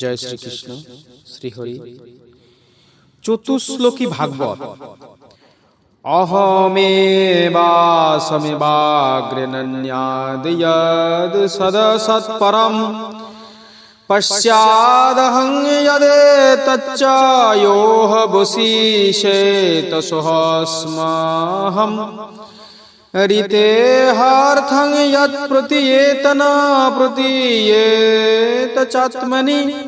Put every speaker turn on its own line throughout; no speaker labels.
জয় শ্রীকৃষ্ণ শ্রীহরি। চতুশ্লোকী ভাগবত। অহমেবাসমেবাগ্রনন্যাদ সদসৎপরম। পশ্চাদহং যদে তচ্চয়োহ ভূষিষে তসুহস্মাহম रिते हार्थं यत्प्रतीयेतना प्रतीयेत चात्मनि।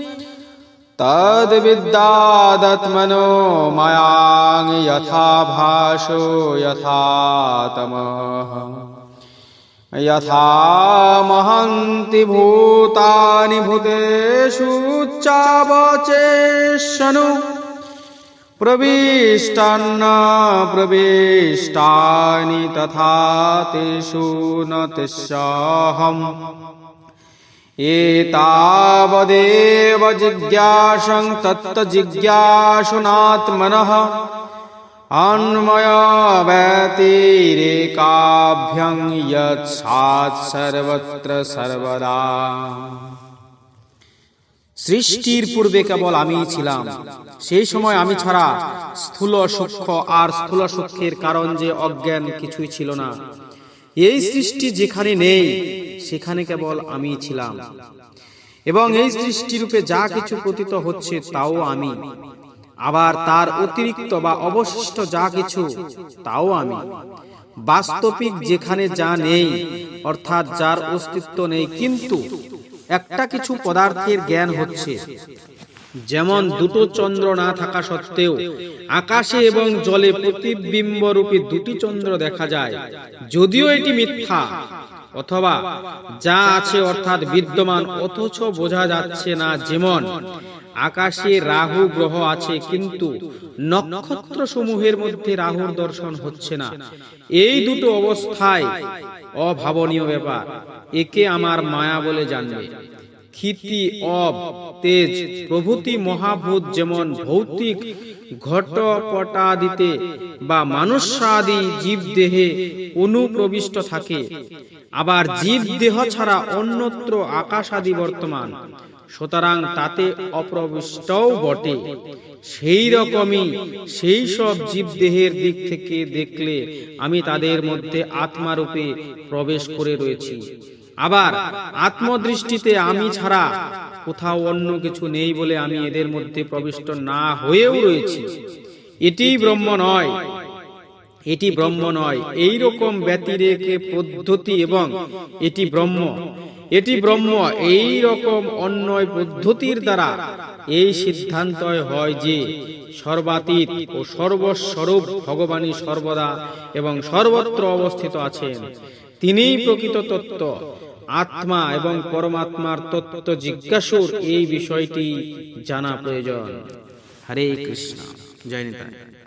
तद्विद्यादत्मनो मयाङ् यथा भाषो यथा तमः। यथा महन्ति भूतानि भूतेषु चावचेशनु प्रविष्टान्न प्रविष्टानि तथा तेषु न तिष्याहम्। एतावदेव जिज्ञासं तत्तजिज्ञासुनात्मनः अन्मयव्यतिरेकाभ्यं यत्सात् सर्वत्र सर्वदा সৃষ্টির পূর্বে কেবল আমিই ছিলাম। সেই সময় আমি ছাড়া স্থূল সূক্ষ্ম আর স্থূল সূক্ষ্মের কারণ যে অজ্ঞান কিছুই ছিল না। এই সৃষ্টি যেখানে নেই, সেখানে কেবল আমি ছিলাম। এবং এই সৃষ্টিরূপে যা কিছু প্রতীত হচ্ছে, তাও আমি। আবার তার অতিরিক্ত বা অবশিষ্ট যা কিছু, তাও আমি। বাস্তবিক যেখানে যা নেই, অর্থাৎ যার অস্তিত্ব নেই, কিন্তু একটা কিছু পদার্থের জ্ঞান হচ্ছে। যেমন দুটো চন্দ্র না থাকা সত্ত্বেও আকাশে এবং জলে প্রতিবিম্ব রূপে দুটি চন্দ্র দেখা যায়। যদিও এটি মিথ্যা, অথবা যা আছে অর্থাৎ বিদ্যমান, অথচ বোঝা যাচ্ছে না যেমন আকাশে রাহু গ্রহ আছে, কিন্তু নক্ষত্র সমূহের মধ্যে রাহুর দর্শন হচ্ছে না। এই দুটো অবস্থায় অভাবনীয় ব্যাপার। একে আমার মায়া বলে জানবে। ক্ষিতি, অব, তেজ, প্রভৃতি মহাভূত যেমন ভৌতিক ঘটপটাদিতে বা মানুষাদি জীব দেহে অনুপ্রবিষ্ট থাকে, আবার জীব দেহ ছাড়া অন্যত্র আকাশ আদি বর্তমান, সুতরাং তাতে অপ্রবিষ্টও বটে। সেই রকমই সেই সব জীব দেহের দিক থেকে দেখলে আমি তাদের মধ্যে আত্মারূপে প্রবেশ করে রয়েছি। আবার আত্মদৃষ্টিতে আমি ছাড়া কোথাও অন্য কিছু নেই বলে আমি এদের মধ্যে প্রবিষ্ট না হয়েও রয়েছি। এটি ব্রহ্ম নয়। এটি ব্রহ্ম নয়। এই রকম ব্যতিরেকে পদ্ধতি এবং এটি ব্রহ্ম। এটি ব্রহ্ম। এই রকম অন্যয় পদ্ধতির দ্বারা এই সিদ্ধান্ত হয় যে সর্বাতীত ও সর্বস্বরূপ ভগবানই সর্বদা এবং সর্বত্র অবস্থিত আছেন। তিনিই প্রকৃত তত্ত্ব। আত্মা এবং পরমাত্মার তত্ত্ব জিজ্ঞাসুর এই বিষয়টি জানা প্রয়োজন। হরে কৃষ্ণ। জয় নিতাই।